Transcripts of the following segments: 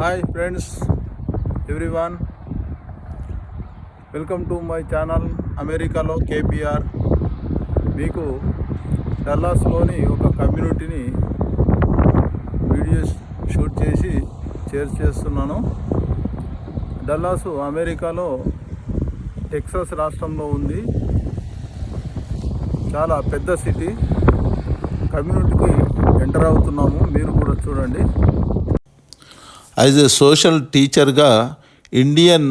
Hi friends everyone welcome to my channel అమెరికాలో KPR మీకు డల్లాస్లోని ఒక కమ్యూనిటీని వీడియో షూట్ చేసి షేర్ చేస్తున్నాను. డల్లాస్ అమెరికాలో టెక్సాస్ రాష్ట్రంలో ఉంది. చాలా పెద్ద సిటీ కమ్యూనిటీకి ఎంటర్ అవుతున్నాము. మీరు కూడా చూడండి. యాజ్ ఎ సోషల్ టీచర్గా ఇండియన్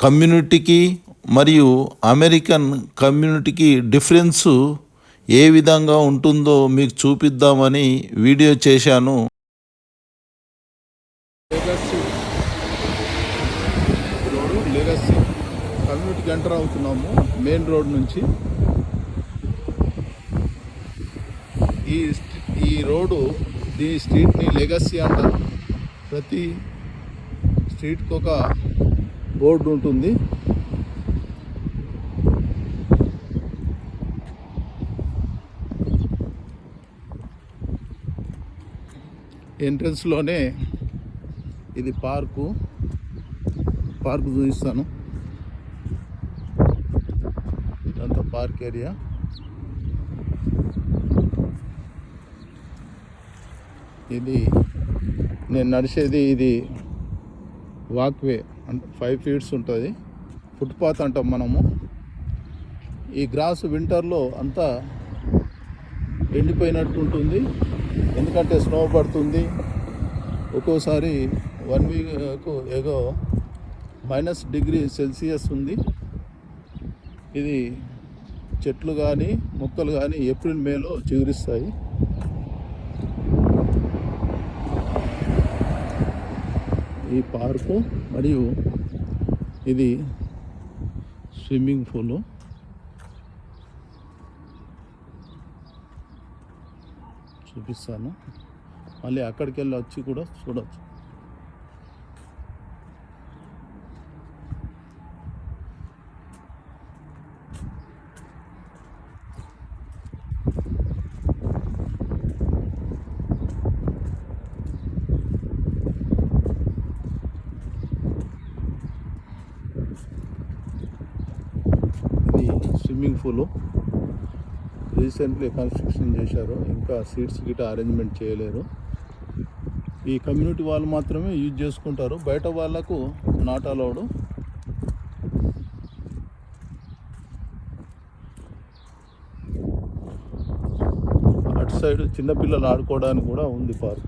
కమ్యూనిటీకి మరియు అమెరికన్ కమ్యూనిటీకి డిఫరెన్స్ ఏ విధంగా ఉంటుందో మీకు చూపిద్దామని వీడియో చేశాను. లెగసీ కమ్యూనిటీకి ఎంటర్ అవుతున్నాము మెయిన్ రోడ్ నుంచి. ఈ ఈ రోడ్డు దీని స్ట్రీట్ని లెగసీ అంటారు. ప్రతి స్ట్రీట్కి ఒక బోర్డు ఉంటుంది. ఎంట్రన్స్లోనే ఇది పార్కు. పార్క్ చూపిస్తాను. ఇదంతా పార్క్ ఏరియా. ఇది నేను నడిచేది ఇది వాక్వే అంటే ఫైవ్ ఫీట్స్ ఉంటుంది. ఫుట్పాత్ అంటాం మనము. ఈ గ్రాస్ వింటర్లో అంతా ఎండిపోయినట్టు ఉంటుంది. ఎందుకంటే స్నో పడుతుంది. ఒక్కోసారి వన్ వీక్ ఏదో మైనస్ డిగ్రీ సెల్సియస్ ఉంది. ఇది చెట్లు కానీ మొక్కలు కానీ ఏప్రిల్ మేలో చిగురిస్తాయి. ఈ పార్కు మరియు ఇది స్విమ్మింగ్ పూలు. చూపిస్తాను. మళ్ళీ అక్కడికి వెళ్ళి వచ్చి కూడా చూడవచ్చు ఇది స్విమ్మింగ్ రీసెంట్లీ కన్స్ట్రక్షన్ చేశారు. ఇంకా సీట్స్ గిట్ట అరేంజ్మెంట్ చేయలేరు. ఈ కమ్యూనిటీ వాళ్ళు మాత్రమే యూజ్ చేసుకుంటారు. బయట వాళ్ళకు నాట్ అలౌడ్ అటు సైడ్ చిన్నపిల్లలు ఆడుకోవడానికి కూడా ఉంది పార్క్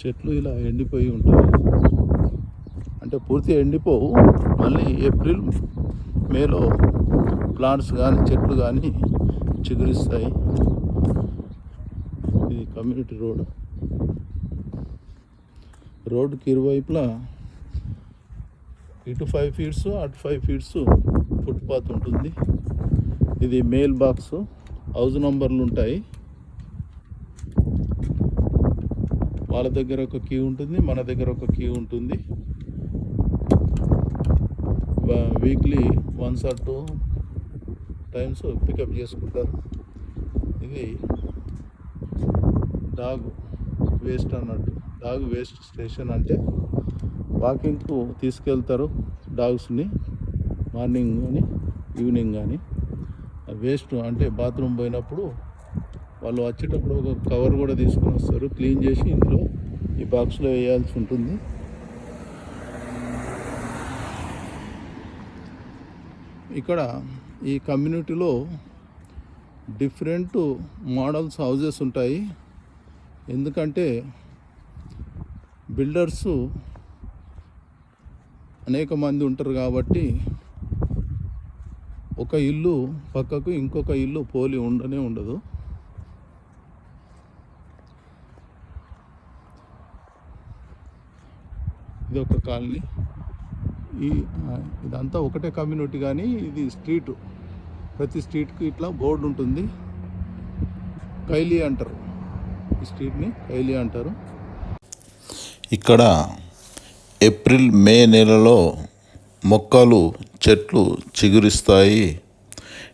చెట్లు ఇలా ఎండిపోయి ఉంటాయి. అంటే పూర్తిగా ఎండిపోవు. మళ్ళీ ఏప్రిల్ మేలో ప్లాంట్స్ కానీ చెట్లు కానీ చిగురిస్తాయి. ఇది కమ్యూనిటీ రోడ్. రోడ్డుకి ఇరువైపులా ఇటు ఫైవ్ ఫీట్స్ అటు ఫైవ్ ఫీట్స్ ఫుట్పాత్ ఉంటుంది. ఇది మెయిల్ బాక్స్. హౌస్ నంబర్లు ఉంటాయి. వాళ్ళ దగ్గర ఒక కీ ఉంటుంది మన దగ్గర ఒక కీ ఉంటుంది. Weekly once or two times pick up చేసుకుంటారు. ఇది డాగ్ వేస్ట్ అన్నట్టు డాగ్ వేస్ట్ స్టేషన్ అంటే వాకింగ్కు తీసుకెళ్తారు డాగ్స్ని మార్నింగ్ కానీ ఈవినింగ్ కానీ వేస్ట్ అంటే బాత్రూమ్ పోయినప్పుడు వాళ్ళు వచ్చేటప్పుడు ఒక కవర్ కూడా తీసుకొని వస్తారు. క్లీన్ చేసి ఇంట్లో ఈ బాక్స్లో వేయాల్సి ఉంటుంది. ఇక్కడ ఈ కమ్యూనిటీలో డిఫరెంట్ మోడల్స్ హౌజెస్ ఉంటాయి. ఎందుకంటే బిల్డర్స్ అనేక మంది ఉంటారు కాబట్టి ఒక ఇల్లు పక్కకు ఇంకొక ఇల్లు పోలి ఉండనే ఉండదు. ఇది ఒక కాలనీ. ఈ ఇదంతా ఒకటే కమ్యూనిటీ కానీ ఇది స్ట్రీట్. ప్రతి స్ట్రీట్కి ఇట్లా బోర్డు ఉంటుంది. కైలీ అంటారు. ఈ స్ట్రీట్ని కైలీ అంటారు. ఇక్కడ ఏప్రిల్ మే నెలలో మొక్కలు చెట్లు చిగురిస్తాయి.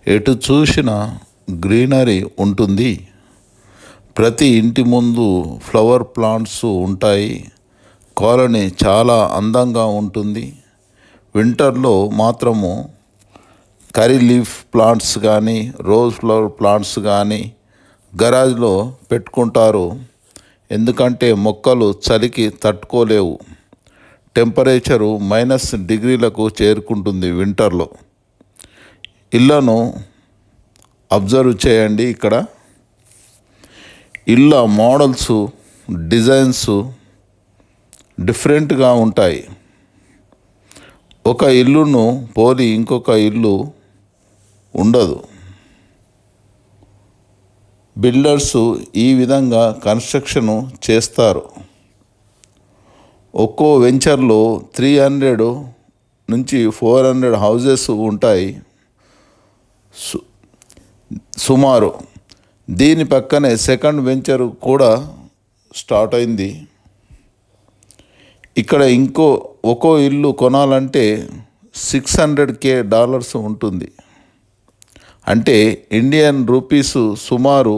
ఎటు చూసిన గ్రీనరీ ఉంటుంది. ప్రతి ఇంటి ముందు ఫ్లవర్ ప్లాంట్స్ ఉంటాయి. కాలనీ చాలా అందంగా ఉంటుంది. వింటర్లో మాత్రము కర్రీ లీఫ్ ప్లాంట్స్ కానీ రోజ్ ఫ్లవర్ ప్లాంట్స్ కానీ గరాజ్లో పెట్టుకుంటారు. ఎందుకంటే మొక్కలు చలికి తట్టుకోలేవు. టెంపరేచరు మైనస్ డిగ్రీలకు చేరుకుంటుంది వింటర్లో. ఇళ్ళను అబ్జర్వ్ చేయండి ఇక్కడ. ఇళ్ళ మోడల్స్ డిజైన్స్ డిఫరెంట్గా ఉంటాయి. ఒక ఇల్లును పోలి ఇంకొక ఇల్లు ఉండదు. బిల్డర్స్ ఈ విధంగా కన్స్ట్రక్షన్ చేస్తారు. ఒక్కో వెంచర్లో త్రీ హండ్రెడ్ నుంచి ఫోర్ హండ్రెడ్ హౌజెస్ ఉంటాయి. సు- సుమారు. దీని పక్కనే సెకండ్ వెంచర్ కూడా స్టార్ట్ అయింది. ఇక్కడ ఇంకో ఒక్కో ఇల్లు కొనాలంటే సిక్స్ హండ్రెడ్ కే డాలర్స్ ఉంటుంది. అంటే ఇండియన్ రూపీస్ సుమారు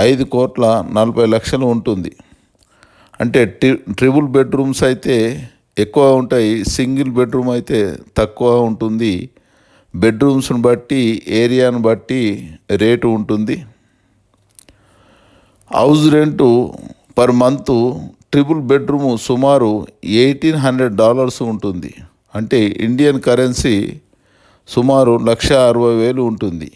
ఐదు కోట్ల నలభై లక్షలు ఉంటుంది. అంటే ట్రి ట్రిపుల్ బెడ్రూమ్స్ అయితే ఎక్కువ ఉంటాయి సింగిల్ బెడ్రూమ్ అయితే తక్కువ ఉంటుంది. బెడ్రూమ్స్ని బట్టి ఏరియాను బట్టి రేటు ఉంటుంది. House rent per month triple bedroom సుమారు ఎయిటీన్ హండ్రెడ్ డాలర్స్ ఉంటుంది. అంటే ఇండియన్ కరెన్సీ సుమారు లక్ష అరవై వేలు ఉంటుంది.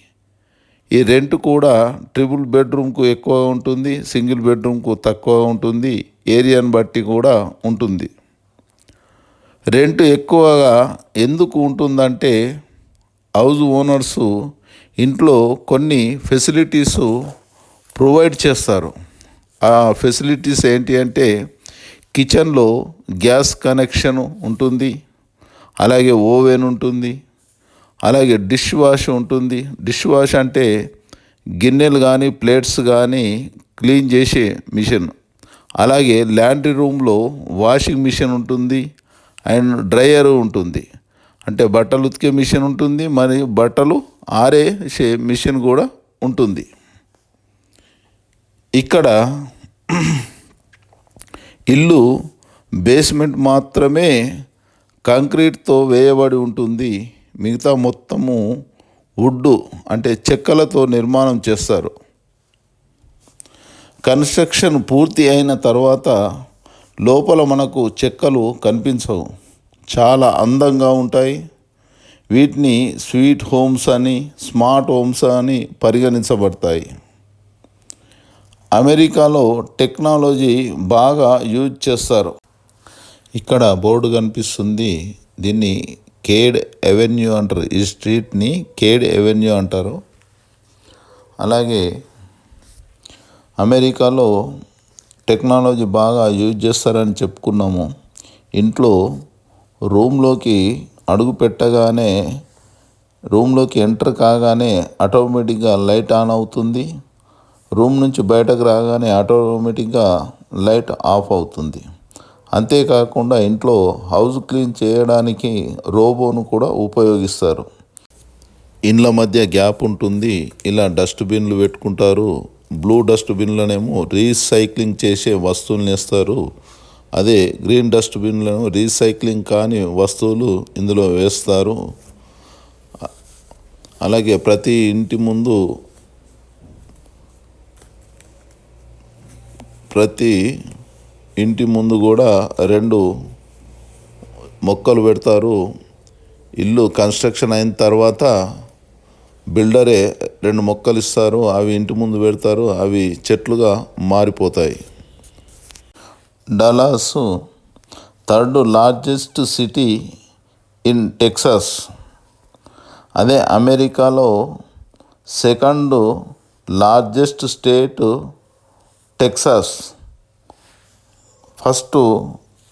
ఈ రెంట్ కూడా ట్రిపుల్ బెడ్రూమ్కు ఎక్కువ ఉంటుంది సింగిల్ బెడ్రూమ్కు తక్కువ ఉంటుంది ఏరియాని బట్టి కూడా ఉంటుంది. రెంట్ ఎక్కువగా ఎందుకు ఉంటుందంటే హౌస్ ఓనర్సు ఇంట్లో కొన్ని ఫెసిలిటీస్ ప్రొవైడ్ చేస్తారు. ఆ ఫెసిలిటీస్ ఏంటి అంటే కిచెన్లో గ్యాస్ కనెక్షన్ ఉంటుంది అలాగే ఓవెన్ ఉంటుంది అలాగే డిష్ వాష్ ఉంటుంది. డిష్ వాష్ అంటే గిన్నెలు కానీ ప్లేట్స్ కానీ క్లీన్ చేసే మిషన్. అలాగే ల్యాండ్రీ రూమ్లో వాషింగ్ మిషన్ ఉంటుంది అండ్ డ్రయర్ ఉంటుంది. అంటే బట్టలు ఉతికే మిషన్ ఉంటుంది మరియు బట్టలు ఆరేసే మిషన్ కూడా ఉంటుంది. ఇక్కడ ఇల్లు బేస్మెంట్ మాత్రమే కాంక్రీట్తో వేయబడి ఉంటుంది. మిగతా మొత్తము వుడ్డు అంటే చెక్కలతో నిర్మాణం చేస్తారు. కన్స్ట్రక్షన్ పూర్తి అయిన తర్వాత లోపల మనకు చెక్కలు కనిపించవు. చాలా అందంగా ఉంటాయి. వీటిని స్వీట్ హోమ్స్ అని స్మార్ట్ హోమ్స్ అని పరిగణించబడతాయి. అమెరికాలో టెక్నాలజీ బాగా యూజ్ చేస్తారు. ఇక్కడ బోర్డు కనిపిస్తుంది. దీన్ని కేడ్ ఎవెన్యూ అంటారు. ఈ స్ట్రీట్ని కేడ్ ఎవెన్యూ అంటారు. అలాగే అమెరికాలో టెక్నాలజీ బాగా యూజ్ చేస్తారని చెప్పుకున్నాము. ఇంట్లో రూమ్లోకి అడుగు పెట్టగానే రూమ్లోకి ఎంటర్ కాగానే ఆటోమేటిక్గా లైట్ ఆన్ అవుతుంది. రూమ్ నుంచి బయటకు రాగానే ఆటోమేటిక్గా లైట్ ఆఫ్ అవుతుంది. అంతేకాకుండా ఇంట్లో హౌస్ క్లీన్ చేయడానికి రోబోను కూడా ఉపయోగిస్తారు. ఇండ్ల మధ్య గ్యాప్ ఉంటుంది. ఇలా డస్ట్బిన్లు పెట్టుకుంటారు. బ్లూ డస్ట్బిన్లనేమో రీసైక్లింగ్ చేసే వస్తువులను వేస్తారు. అదే గ్రీన్ డస్ట్బిన్లను రీసైక్లింగ్ కాని వస్తువులు ఇందులో వేస్తారు. అలాగే ప్రతి ఇంటి ముందు ప్రతి ఇంటి ముందు కూడా రెండు మొక్కలు పెడతారు. ఇల్లు కన్స్ట్రక్షన్ అయిన తర్వాత బిల్డరే రెండు మొక్కలు ఇస్తారు. అవి ఇంటి ముందు పెడతారు. అవి చెట్లుగా మారిపోతాయి. Dallas third largest city in Texas. అదే అమెరికాలో second largest state Texas first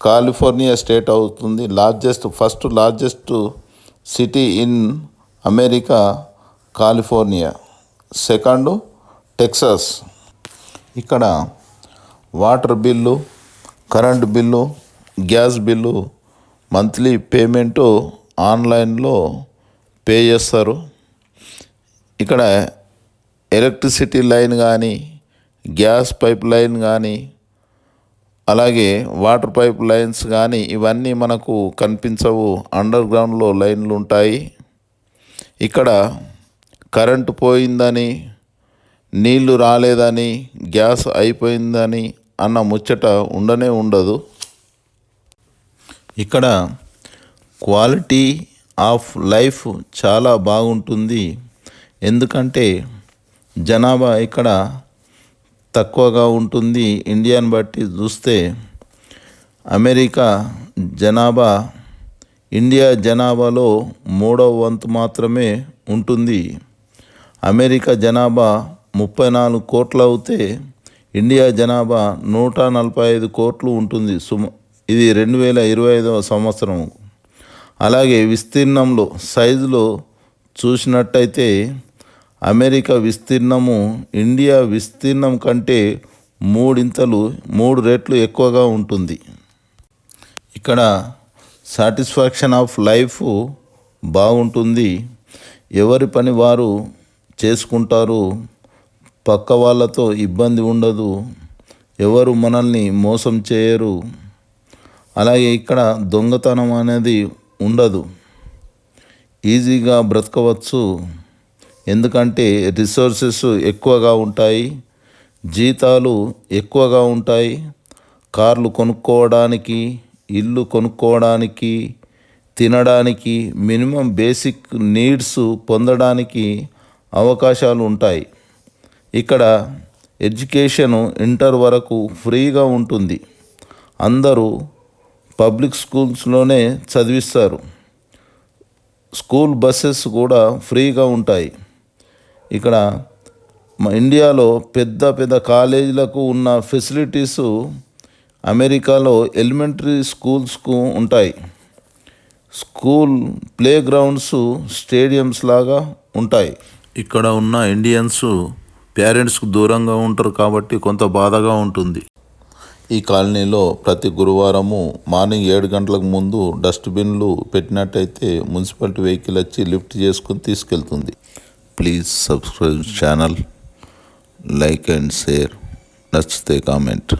California state అవుతుంది. Largest first largest city in America California. Second Texas. ఇక్కడ water bill current bill gas bill monthly payment ఆన్లైన్లో పే చేస్తారు. ఇక్కడ electricity line కానీ gas pipe line కానీ అలాగే వాటర్ పైప్ లైన్స్ కానీ ఇవన్నీ మనకు కనిపించవు. అండర్ గ్రౌండ్లో లైన్లు ఉంటాయి. ఇక్కడ కరెంటు పోయిందని నీళ్ళు రాలేదని గ్యాస్ అయిపోయిందని అన్న ముచ్చట ఉండనే ఉండదు. ఇక్కడ క్వాలిటీ ఆఫ్ లైఫ్ చాలా బాగుంటుంది. ఎందుకంటే జనాభా ఇక్కడ తక్కువగా ఉంటుంది. ఇండియాని బట్టి చూస్తే అమెరికా జనాభా ఇండియా జనాభాలో మూడవ వంతు మాత్రమే ఉంటుంది. అమెరికా జనాభా ముప్పై నాలుగు కోట్లు అవుతే ఇండియా జనాభా నూట నలభై ఐదు కోట్లు ఉంటుంది. సుమ ఇది రెండు వేల ఇరవై ఐదవ సంవత్సరం. అలాగే విస్తీర్ణంలో సైజులో చూసినట్టయితే అమెరికా విస్తీర్ణము ఇండియా విస్తీర్ణం కంటే మూడింతలు మూడు రెట్లు ఎక్కువగా ఉంటుంది. ఇక్కడ సాటిస్ఫాక్షన్ ఆఫ్ లైఫ్ బాగుంటుంది. ఎవరి పని వారు చేసుకుంటారు పక్క వాళ్ళతో ఇబ్బంది ఉండదు ఎవరు మనల్ని మోసం చేయరు. అలాగే ఇక్కడ దొంగతనం అనేది ఉండదు. ఈజీగా బ్రతకవచ్చు. ఎందుకంటే రిసోర్సెస్ ఎక్కువగా ఉంటాయి జీతాలు ఎక్కువగా ఉంటాయి కార్లు కొనుక్కోవడానికి ఇల్లు కొనుక్కోవడానికి తినడానికి మినిమం బేసిక్ నీడ్స్ పొందడానికి అవకాశాలు ఉంటాయి. ఇక్కడ ఎడ్యుకేషన్ ఇంటర్ వరకు ఫ్రీగా ఉంటుంది. అందరూ పబ్లిక్ స్కూల్స్లోనే చదివిస్తారు. స్కూల్ బస్సెస్ కూడా ఫ్రీగా ఉంటాయి. ఇక్కడ మా ఇండియాలో పెద్ద పెద్ద కాలేజీలకు ఉన్న ఫెసిలిటీస్ అమెరికాలో ఎలిమెంటరీ స్కూల్స్కు ఉంటాయి. స్కూల్ ప్లే గ్రౌండ్స్ స్టేడియంస్ లాగా ఉంటాయి. ఇక్కడ ఉన్న ఇండియన్స్ పేరెంట్స్కు దూరంగా ఉంటారు కాబట్టి కొంత బాధగా ఉంటుంది. ఈ కాలనీలో ప్రతి గురువారము మార్నింగ్ ఏడు గంటలకు ముందు డస్ట్బిన్లు పెట్టినట్టయితే మున్సిపాలిటీ వెహికల్ వచ్చి లిఫ్ట్ చేసుకుని తీసుకెళ్తుంది. please subscribe channel like and share. That's the comment.